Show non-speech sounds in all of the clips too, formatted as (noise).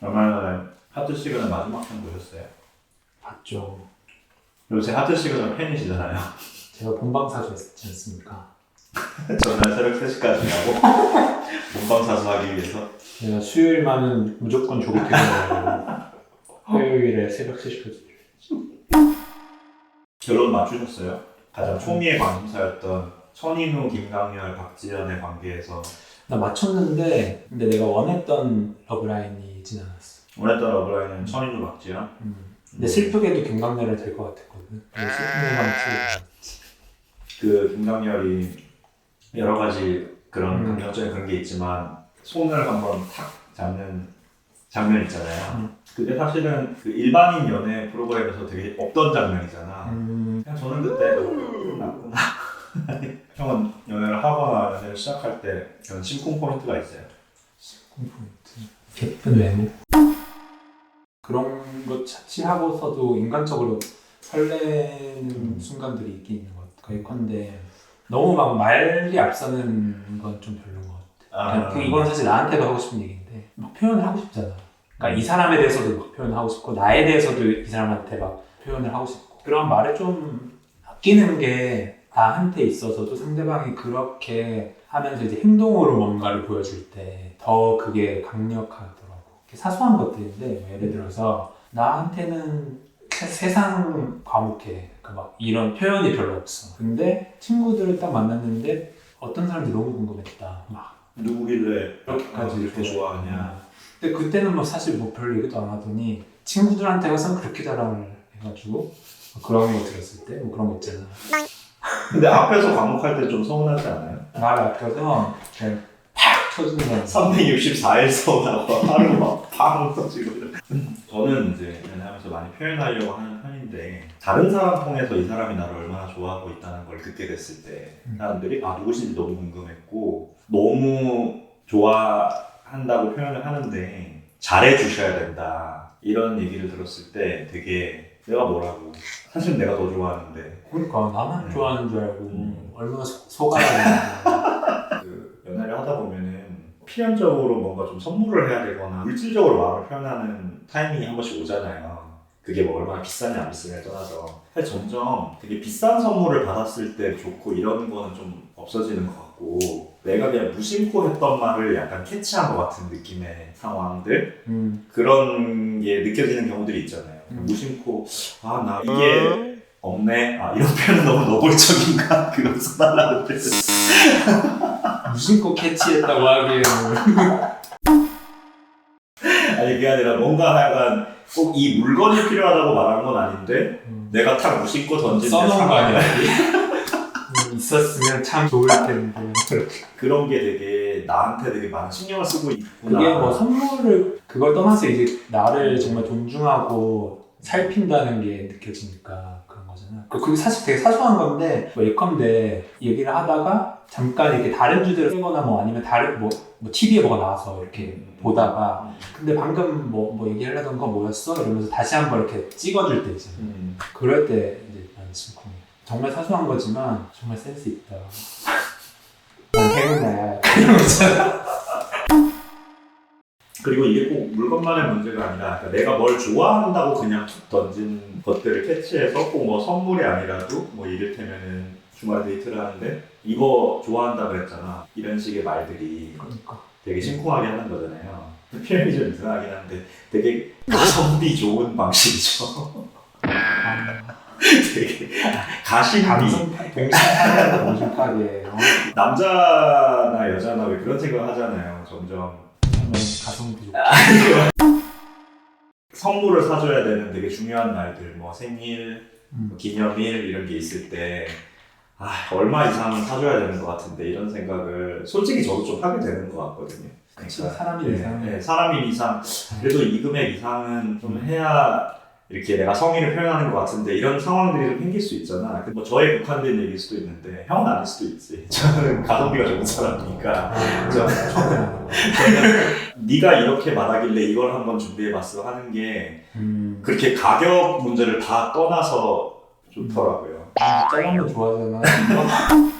얼마 전에 하트 시그널 마지막 편 보셨어요? 봤죠. 요새 하트 시그널 팬이시잖아요. 제가 본방사수 했지 않습니까? (laughs) 전날 새벽 3시까지 하고 (laughs) 본방사수 하기 위해서 제가 수요일만은 무조건 조급해가지고 화요일에 (laughs) 새벽 3시까지 결론 맞추셨어요? 가장 초미의 관심사였던 천인우, 김강렬, 박지연의 관계에서 나 맞췄는데 근데 내가 원했던 러브라인이 진 않았어. 원했던 러브라인은 천인우, 박지연 음. 근데 슬프게도 김강렬을 될 것 같았거든. 근데 슬픈 것만 그 김강렬이 여러 가지 그런 음. 감정적인 그런 게 있지만 손을 한번 탁 잡는 장면 있잖아요. 음. 그게 사실은 그 일반인 연애 프로그램에서 되게 없던 장면이잖아. 음, 그냥 저는 그때 끝났구나. (laughs) 형은 연애를 하거나 연애를 시작할 때 그런 심쿵 포인트가 있어요. 포인트. 예쁜 외모. 그런 거 자취하고서도 인간적으로 설레는 순간들이 있긴 있는 것 같아. 예컨대 너무 막 말이 앞서는 건 좀 별로인 것 같아. 그냥 그 이건 사실 나한테도 하고 싶은 얘기인데 막 표현을 하고 싶잖아. 그러니까 이 사람에 대해서도 막 표현하고 싶고 나에 대해서도 이 사람한테 막 표현을 하고 싶고 그런 말을 좀 아끼는 게 나한테 있어서도 상대방이 그렇게 하면서 이제 행동으로 뭔가를 보여줄 때 더 그게 강력하더라고. 이렇게 사소한 것들인데 뭐 예를 들어서 나한테는 세- 세상 과묵해. 그막 이런 표현이 별로 없어. 근데 친구들을 딱 만났는데 어떤 사람들이 너무 궁금했다. 막 누구길래 그렇게까지 이렇게 좋아하냐. 근데 그때는 뭐 사실 뭐 별 얘기도 안 하더니 친구들한테 가서 그렇게 자랑을 해가지고 그런 거 들었을 때 뭐 그런 거 있잖아. 근데 앞에서 과목할 때 좀 서운하지 않아요? 말 아껴서 그냥 팍 쳐주는 거. 364일 서운하고 하루 막팡 터지고 저는 이제 연애하면서 많이 표현하려고 하는 편인데 다른 사람 통해서 이 사람이 나를 얼마나 좋아하고 있다는 걸 듣게 됐을 때 음. 사람들이 아 누구신지 너무 궁금했고 너무 좋아한다고 표현을 하는데 잘해 주셔야 된다 이런 얘기를 들었을 때 되게 내가 뭐라고 사실 내가 더 좋아하는데 그러니까 나만 음. 좋아하는 줄 알고 음. 얼마나 속- 속아가는지. (laughs) 그 연애를 하다 보면은 필연적으로 뭔가 좀 선물을 해야 되거나 물질적으로 마음을 표현하는 타이밍이 한 번씩 오잖아요. 그게 뭐 얼마나 비싸냐 안 비싸냐에 떠나서 사실 점점 되게 비싼 선물을 받았을 때 좋고 이런 거는 좀 없어지는 것 같고 내가 그냥 무심코 했던 말을 약간 캐치한 것 같은 느낌의 상황들 음. 그런 게 느껴지는 경우들이 있잖아요. 음. 무심코 아 나 이게 없네 아 이런 표현은 너무 노골적인가 그거 써달라는 표현 무심코 캐치했다고 하기에는 (laughs) 아니 그게 아니라 뭔가 약간 꼭 이 물건이 필요하다고 말한 건 아닌데 음. 내가 탁 무심코 던진 써놓은 거 상황. 아니야? (laughs) 음, 있었으면 참 좋을 텐데. 그런 게 되게 나한테 되게 많은 신경을 쓰고 있구나 그게 뭐 선물을 그걸 떠나서 이제 나를 정말 존중하고 살핀다는 게 느껴지니까 그런 거잖아. 그- 그게 사실 되게 사소한 건데 뭐 예컨대 얘기를 하다가 잠깐 이렇게 다른 주제를 쓰거나 뭐 아니면 다른 뭐, 뭐 TV에 뭐가 나와서 이렇게 보다가 근데 방금 뭐, 뭐 얘기하려던 거 뭐였어? 이러면서 다시 한번 이렇게 찍어줄 때 있잖아. 음. 그럴 때 이제 나는 심쿵해. 정말 사소한 거지만 정말 센스 있다. (laughs) 난 행운이야. 이런 거 있잖아. 그리고 이게 꼭 물건만의 문제가 아니라 그러니까 내가 뭘 좋아한다고 그냥 툭 던진 것들을 캐치해서 꼭 뭐 선물이 아니라도 뭐 이를테면은 주말 데이트를 하는데 이거 좋아한다 그랬잖아 이런 식의 말들이 그러니까. 되게 심쿵하게 하는 거잖아요. 표현이 좀 이상하긴 한데 되게 가성비 좋은 방식이죠. 아, 되게 동심파괴다 동심파괴. 어? 남자나 여자나 왜 그런 생각 하잖아요. 점점 정말 가성비. (laughs) 선물을 사줘야 되는 되게 중요한 날들, 뭐 생일, 음. 뭐 기념일 이런 게 있을 때 아, 얼마 이상은 사줘야 되는 것 같은데 이런 생각을 솔직히 저도 좀 하게 되는 것 같거든요. 그치, 사람이 이상. 네, 사람인 이상 그래도 이 금액 이상은 좀 해야 이렇게 내가 성의를 표현하는 것 같은데 이런 상황들이 좀 생길 수 있잖아. 뭐 저에 국한된 얘기일 수도 있는데 형은 아닐 수도 있지. (laughs) 저는 가성비가 좋은 사람이니까. 아, (laughs) 네가 이렇게 말하길래 이걸 한번 준비해봤어 하는 게 음. 그렇게 가격 문제를 다 떠나서 좋더라고요. 짜장면 좋아하잖아. (laughs)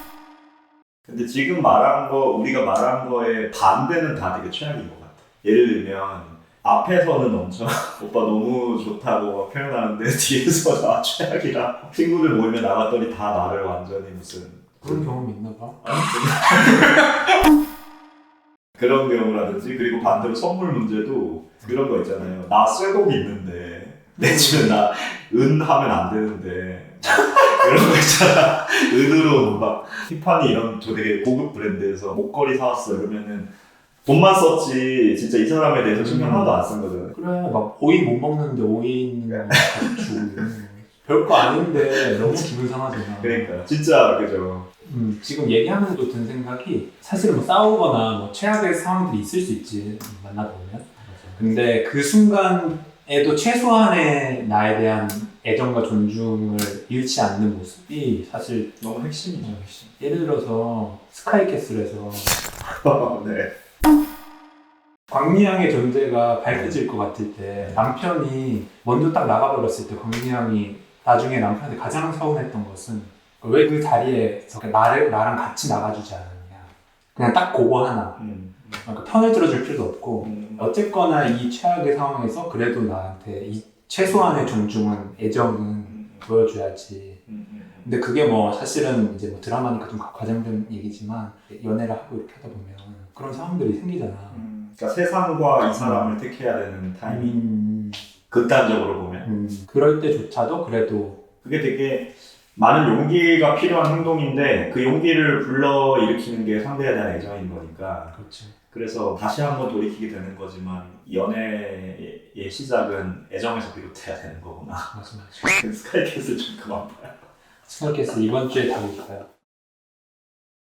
근데 지금 말한 거 우리가 말한 거에 반대는 다 되게 최악인 것 같아. 예를 들면 앞에서는 엄청 (laughs) 오빠 너무 좋다고 막 표현하는데 (laughs) 뒤에서 나 최악이라 친구들 모이면 나갔더니 다 나를 완전히 무슨 그런 경험이 있나 봐. (laughs) 그런 경우라든지 그리고 반대로 선물 문제도 그런 거 있잖아요. 나 쇠고기 있는데 내 집에 나 은 하면 안 되는데 그런 거 있잖아. 은으로 막 티파니 이런 저 되게 고급 브랜드에서 목걸이 사왔어 이러면은 돈만 썼지 진짜 이 사람에 대해서 신경 음. 하나도 안 쓴 거잖아요. 그래 막 오이 못 먹는데 오이 있는 거 주고 별거 아닌데 너무 기분 상하잖아. 그러니까 진짜 그죠. 음, 지금 얘기하면서 든 생각이 사실 뭐 싸우거나 뭐 최악의 상황들이 있을 수 있지 만나다 보면. 근데 그 순간에도 최소한의 나에 대한 애정과 존중을 잃지 않는 모습이 사실 너무 핵심이죠 핵심. 예를 들어서 스카이캐슬에서 (laughs) 네. 광미양의 존재가 밝혀질 것 같을 때 남편이 먼저 딱 나가버렸을 때 광미양이 나중에 남편한테 가장 서운했던 것은 왜 그 자리에 나를 나랑 같이 나가주지 않았냐 그냥 딱 그거 하나 음. 그러니까 편을 들어줄 필요도 없고 음. 어쨌거나 이 최악의 상황에서 그래도 나한테 이 최소한의 존중은 애정은 음. 보여줘야지 음. 음. 근데 그게 뭐 사실은 이제 뭐 드라마니까 좀 과장된 얘기지만 연애를 하고 이렇게 하다 보면 그런 상황들이 생기잖아. 음. 그러니까 세상과 이 사람을 택해야 되는 타이밍. 음, 극단적으로 보면. 음, 그럴 때조차도 그래도 그게 되게 많은 용기가 필요한 행동인데 그 용기를 불러 일으키는 게 상대에 대한 애정인 거니까. 그렇지 그래서 다시 한번 돌이키게 되는 거지만 연애의 시작은 애정에서 비롯해야 되는 거구나. 맞아 맞아. (laughs) 스카이캐슬 좀 그만 봐요. 스노캐스 이번 주에 다 볼까요?